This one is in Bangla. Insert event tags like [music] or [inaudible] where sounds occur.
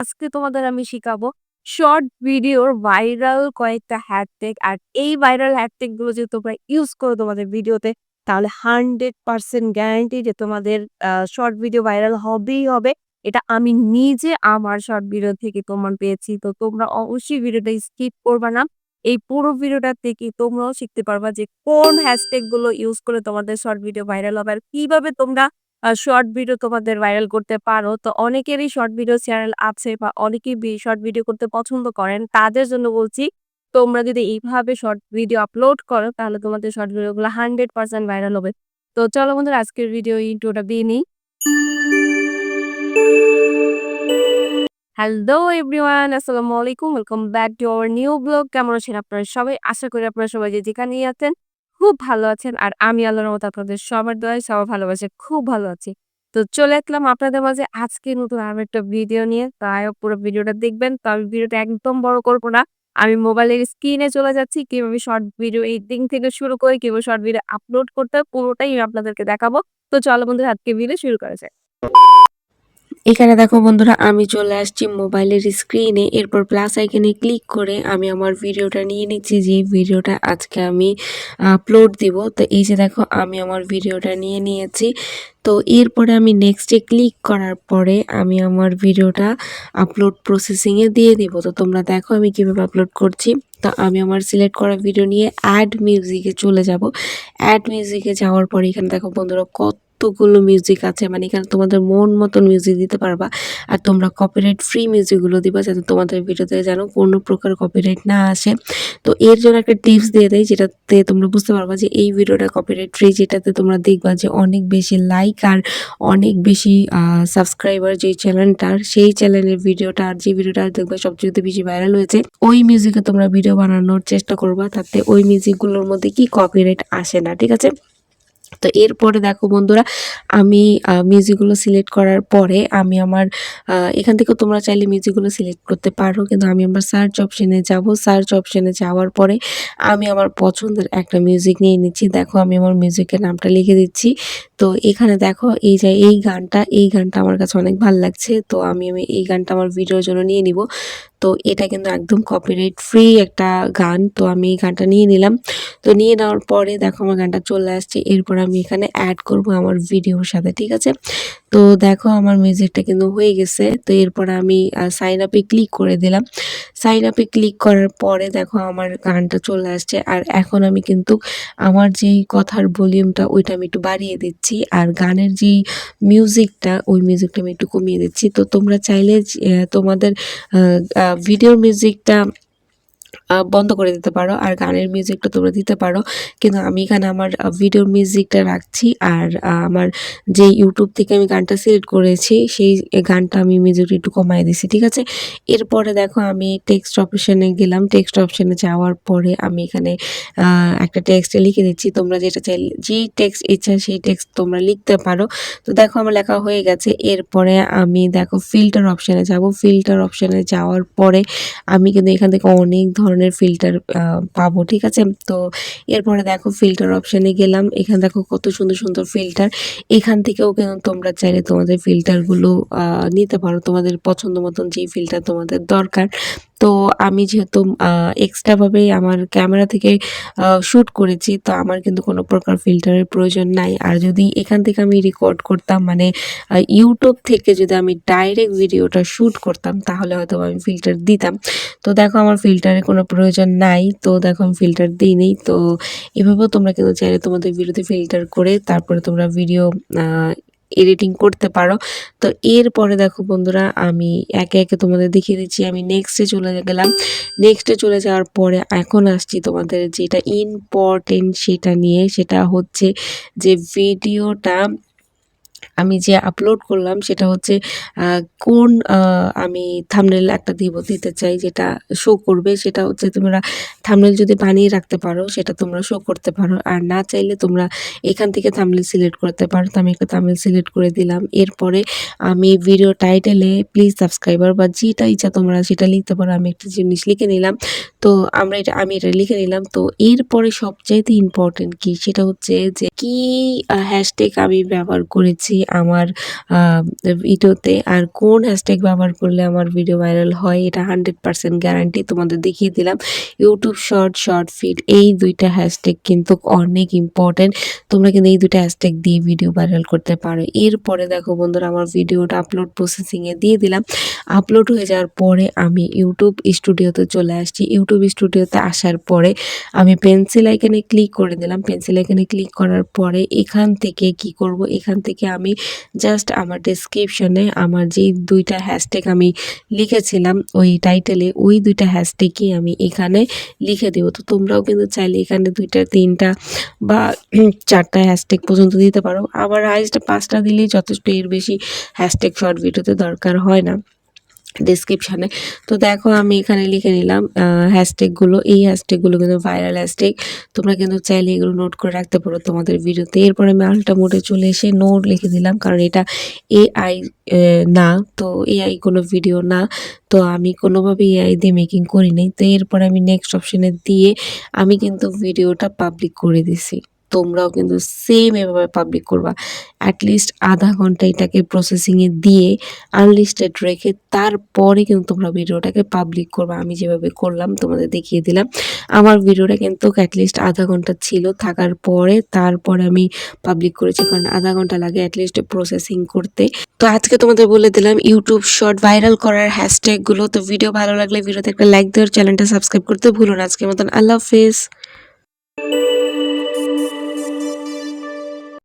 আজকে তোমাদের আমি শিখাবো শর্ট ভিডিওর ভাইরাল কয়েকটা হ্যাশট্যাগ আর এই ভাইরাল হ্যাশট্যাগগুলো যদি তোমরা ইউজ করো তোমাদের ভিডিওতে তাহলে হান্ড্রেড পার্সেন্ট গ্যারান্টি যে তোমাদের শর্ট ভিডিও ভাইরাল হবেই হবে। এটা আমি নিজে আমার শর্ট ভিডিও থেকে প্রমাণ পেয়েছি। তো তোমরা অবশ্যই ভিডিওটা স্কিপ করবা না। এই পুরো ভিডিওটা থেকে তোমরাও শিখতে পারবা যে কোন হ্যাশট্যাগগুলো ইউজ করে তোমাদের শর্ট ভিডিও ভাইরাল হবে আর কীভাবে তোমরা শর্ট ভিডিও তোমাদের ভাইরাল করতে পারো। তো অনেকেরই শর্ট ভিডিও চ্যানেল আছে বা অনেকেই শর্ট ভিডিও করতে পছন্দ করেন। তাদের জন্য বলছি, তোমরা যদি এইভাবে শর্ট ভিডিও আপলোড করো তাহলে তোমাদের শর্ট ভিডিওগুলো 100% ভাইরাল হবে। তো চলো বন্ধুরা আজকের ভিডিও ইন্ট্রোটা দিয়ে নিই। হ্যালো এভরিওয়ান আসসালামু আলাইকুম welcome back to our new blog কেমন আছেন আপনারা সবাই আশা করি আপনারা সবাই যে যেখানেই আছেন খুব ভালো আছেন আর আমি আল্লাহর রহমতে আপনাদের সবার দোয়ায়, সবার ভালোবাসে খুব ভালো আছি। তো চলে আসলাম আপনাদের মাঝে আজকে নতুন আরও একটা ভিডিও নিয়ে। তাই পুরো ভিডিওটা দেখবেন। তো আমি ভিডিওটা একদম বড় করব না। আমি মোবাইলের স্ক্রিনে চলে যাচ্ছি কীভাবে শর্ট ভিডিও এডিটিং থেকে শুরু করে কীভাবে শর্ট ভিডিও আপলোড করতে পুরোটাই আমি আপনাদেরকে দেখাবো। তো চলো বন্ধু আজকে ভিডিও শুরু করা যাক। এখানে দেখো বন্ধুরা, আমি চলে আসছি মোবাইলের স্ক্রিনে এরপর প্লাস আইকনে ক্লিক করে আমি আমার ভিডিওটা নিয়ে নিচ্ছি, যে ভিডিওটা আজকে আমি আপলোড দিব। তো এই যে দেখো, আমি আমার ভিডিওটা নিয়ে নিয়েছি। তো এরপরে আমি নেক্সটে ক্লিক করার পরে আমি আমার ভিডিওটা আপলোড প্রসেসিংয়ে দিয়ে দিব। তো তোমরা দেখো আমি কীভাবে আপলোড করছি। তো আমি আমার সিলেক্ট করা ভিডিও নিয়ে অ্যাড মিউজিকে চলে যাব। অ্যাড মিউজিকে যাওয়ার পরে এখানে দেখো বন্ধুরা, কত কতগুলো মিউজিক আছে মানে এখানে তোমাদের মন মতন মিউজিক দিতে পারবা। আর তোমরা কপিরাইট ফ্রি মিউজিকগুলো দিবা যাতে তোমাদের ভিডিওতে যেন কোনো প্রকার কপিরাইট না আসে। তো এর জন্য একটা টিপস দিয়ে দেয় যেটাতে তোমরা বুঝতে পারবা যে এই ভিডিওটা কপিরাইট ফ্রি যেটাতে তোমরা দেখবা যে অনেক বেশি লাইক আর অনেক বেশি সাবস্ক্রাইবার যে চ্যানেলটার সেই চ্যানেলের ভিডিওটা আর যে ভিডিওটা দেখবা সবচেয়ে বেশি ভাইরাল হয়েছে, ওই মিউজিকে তোমরা ভিডিও বানানোর চেষ্টা করবা, তাতে ওই মিউজিকগুলোর মধ্যে কি কপিরাইট আসে না, ঠিক আছে? তো এরপরে দেখো বন্ধুরা, আমি মিউজিকগুলো সিলেক্ট করার পরে আমি আমার এখান থেকে তোমরা চাইলে মিউজিকগুলো সিলেক্ট করতে পারো। কিন্তু আমি আমার সার্চ অপশানে যাব। সার্চ অপশানে যাওয়ার পরে আমি আমার পছন্দের একটা মিউজিক নিয়ে নিচ্ছি। দেখো আমি আমার মিউজিকের নামটা লিখে দিচ্ছি। তো এখানে দেখো, এই যে এই গানটা এই গানটা আমার কাছে অনেক ভালো লাগছে। তো আমি আমি এই গানটা আমার ভিডিওর জন্য নিয়ে নিব। তো এটা কিন্তু একদম কপিরাইট ফ্রি একটা গান। তো আমি এই গানটা নিয়ে নিলাম। তো নিয়ে নেওয়ার পরে দেখো আমার গানটা চলে আসছে। এরপর আমি এখানে অ্যাড করব আমার ভিডিওর সাথে, ঠিক আছে? তো দেখো আমার মিউজিকটা কিন্তু হয়ে গেছে। তো এরপর আমি সাইন আপে ক্লিক করে দিলাম। সাইন আপে ক্লিক করার পরে দেখো আমার গানটা চলে আসছে। আর এখন আমি কিন্তু আমার যেই কথার ভলিউমটা ওইটা আমি একটু বাড়িয়ে দিচ্ছি। আর গানের যেই মিউজিকটা ওই মিউজিকটা আমি একটু কমিয়ে দিচ্ছি। তো তোমরা চাইলে তোমাদের ভিডিওর মিউজিকটা বন্ধ করে দিতে পারো। আর গানের মিউজিকটা তোমরা দিতে পারো। কিন্তু আমি এখানে আমার ভিডিওর মিউজিকটা রাখছি। আর আমার যে ইউটিউব থেকে আমি গানটা সিলেক্ট করেছি, সেই গানটা আমি মিউজিকটা একটু কমাই দিছি, ঠিক আছে? এরপরে দেখো আমি টেক্সট অপশানে গেলাম। টেক্সট অপশানে যাওয়ার পরে আমি এখানে একটা টেক্সটে লিখে দিচ্ছি। তোমরা যেটা চাই যেই টেক্সট ইচ্ছা সেই টেক্সট তোমরা লিখতে পারো। তো দেখো আমার লেখা হয়ে গেছে। এরপরে আমি দেখো ফিল্টার অপশানে যাব। ফিল্টার অপশানে যাওয়ার পরে আমি কিন্তু এখান থেকে অনেক ধরনের ফিল্টার পাবো, ঠিক আছে? তো এরপরে দেখো ফিল্টার অপশানে গেলাম। এখানে দেখো কত সুন্দর সুন্দর ফিল্টার এখান থেকেও কিন্তু তোমরা চাইলে তোমাদের ফিল্টারগুলো নিতে পারো। তোমাদের পছন্দ মতন যেই ফিল্টার তোমাদের দরকার। তো আমি যেহেতু এক্সট্রাভাবে আমার ক্যামেরা থেকে শ্যুট করেছি, তো আমার কিন্তু কোনো প্রকার ফিল্টারের প্রয়োজন নাই। আর যদি এখান থেকে আমি রেকর্ড করতাম মানে ইউটিউব থেকে যদি আমি ডাইরেক্ট ভিডিওটা শ্যুট করতাম, তাহলে হয়তো আমি ফিল্টার দিতাম। তো দেখো, আমার ফিল্টারের কোনো প্রয়োজন নাই, তো দেখো, আমি ফিল্টার দিই নেই। তো এভাবেও তোমরা কিন্তু চাইলে তোমাদের ভিডিওতে ফিল্টার করে, তারপরে তোমরা ভিডিও এডিটিং করতে পারো। তো এরপরে দেখো বন্ধুরা, আমি একে একে তোমাদের দেখিয়ে দিচ্ছি। আমি নেক্সটে চলে গেলাম। নেক্সটে চলে যাওয়ার পরে এখন আসছি তোমাদের যেটা ইম্পর্টেন্ট সেটা নিয়ে। সেটা হচ্ছে যে ভিডিওটা আমি যে আপলোড করলাম সেটা হচ্ছে কোন আমি থামনেল একটা দিব দিতে চাই যেটা শো করবে, সেটা হচ্ছে তোমরা থামনেল যদি বানিয়ে রাখতে পারো, সেটা তোমরা শো করতে পারো। আর না চাইলে তোমরা এখান থেকে থামনেল সিলেক্ট করতে পারো। তো আমি একটা থামনেল সিলেক্ট করে দিলাম। এরপরে আমি ভিডিও টাইটেলে প্লিজ সাবস্ক্রাইবার বা যেটা ইচ্ছা তোমরা সেটা লিখতে পারো। আমি একটা জিনিস লিখে নিলাম। তো আমরা এটা, আমি এটা লিখে নিলাম। তো এরপরে সবচাইতে ইম্পর্টেন্ট কি? সেটা হচ্ছে যে কি হ্যাশট্যাগ আমি ব্যবহার করেছি। করছি আমার ভিডিওতে আর কোন হ্যাশট্যাগ ব্যবহার করলে আমার ভিডিও ভাইরাল হয়, এটা হান্ড্রেড পার্সেন্ট গ্যারান্টি তোমাদের দেখিয়ে দিলাম। ইউটিউব শর্ট শর্ট ফিড এই দুইটা হ্যাশট্যাগ কিন্তু অনেক ইম্পর্টেন্ট তোমরা কিন্তু এই দুইটা হ্যাশট্যাগ দিয়ে ভিডিও ভাইরাল করতে পারো। এরপরে দেখো বন্ধুরা, আমার ভিডিওটা আপলোড প্রসেসিংয়ে দিয়ে দিলাম। আপলোড হয়ে যাওয়ার পরে আমি ইউটিউব স্টুডিওতে চলে আসছি। ইউটিউব স্টুডিওতে আসার পরে আমি পেন্সিল আইকনে ক্লিক করে দিলাম। পেন্সিল আইকনে ক্লিক করার পরে এখান থেকে কি করব? এখান থেকে আমি জাস্ট আমার ডেসক্রিপশনে আমার যে দুইটা হ্যাশট্যাগ আমি লিখেছিলাম, ওই টাইটেলে ওই দুইটা হ্যাশট্যাগই আমি এখানে লিখে দেবো। তো তোমরাও কিন্তু চাইলে এখানে দুইটা, তিনটা বা [clears throat] চারটা হ্যাশট্যাগ পর্যন্ত দিতে পারো। আবার হাইস্ট পাঁচটা দিলেই যথেষ্ট, এর বেশি হ্যাশট্যাগ শর্ট ভিডিওতে দরকার হয় না। ডিসক্রিপশানে তো দেখো, আমি এখানে লিখে নিলাম হ্যাশট্যাগুলো এই হ্যাশট্যাগুলো কিন্তু ভাইরাল হ্যাশট্যাগ তোমরা কিন্তু চাইলে এগুলো নোট করে রাখতে পারো তোমাদের ভিডিওতে এরপরে আমি আলটা মোডে চলে এসে নোট লিখে দিলাম, কারণ এটা এআই না। তো এআই কোনো ভিডিও না। তো আমি কোনোভাবে এআই দিয়ে মেকিং করি নাই। তো এরপরে আমি নেক্সট অপশানে দিয়ে আমি কিন্তু ভিডিওটা পাবলিক করে দিছি। তোমরাও কিন্তু সেম এভাবে পাবলিক করবা। অ্যাটলিস্ট আধা ঘণ্টা এটাকে প্রসেসিংয়ে দিয়ে আনলিস্টেড রেখে তারপরে কিন্তু তোমরা ভিডিওটাকে পাবলিক করবা। আমি যেভাবে করলাম, তোমাদের দেখিয়ে দিলাম। আমার ভিডিওটা কিন্তু অ্যাটলিস্ট আধা ঘণ্টা ছিল। থাকার পরে তারপরে আমি পাবলিক করেছি। কারণ আধা ঘণ্টা লাগে অ্যাটলিস্ট প্রসেসিং করতে। তো আজকে তোমাদের বলে দিলাম ইউটিউব শর্ট ভাইরাল করার হ্যাশট্যাগুলো তো ভিডিও ভালো লাগলে ভিডিওতে একটা লাইক দেওয়ার চ্যানেলটা সাবস্ক্রাইব করতে ভুলো না। আজকের মতন আল্লাহ হাফেজ।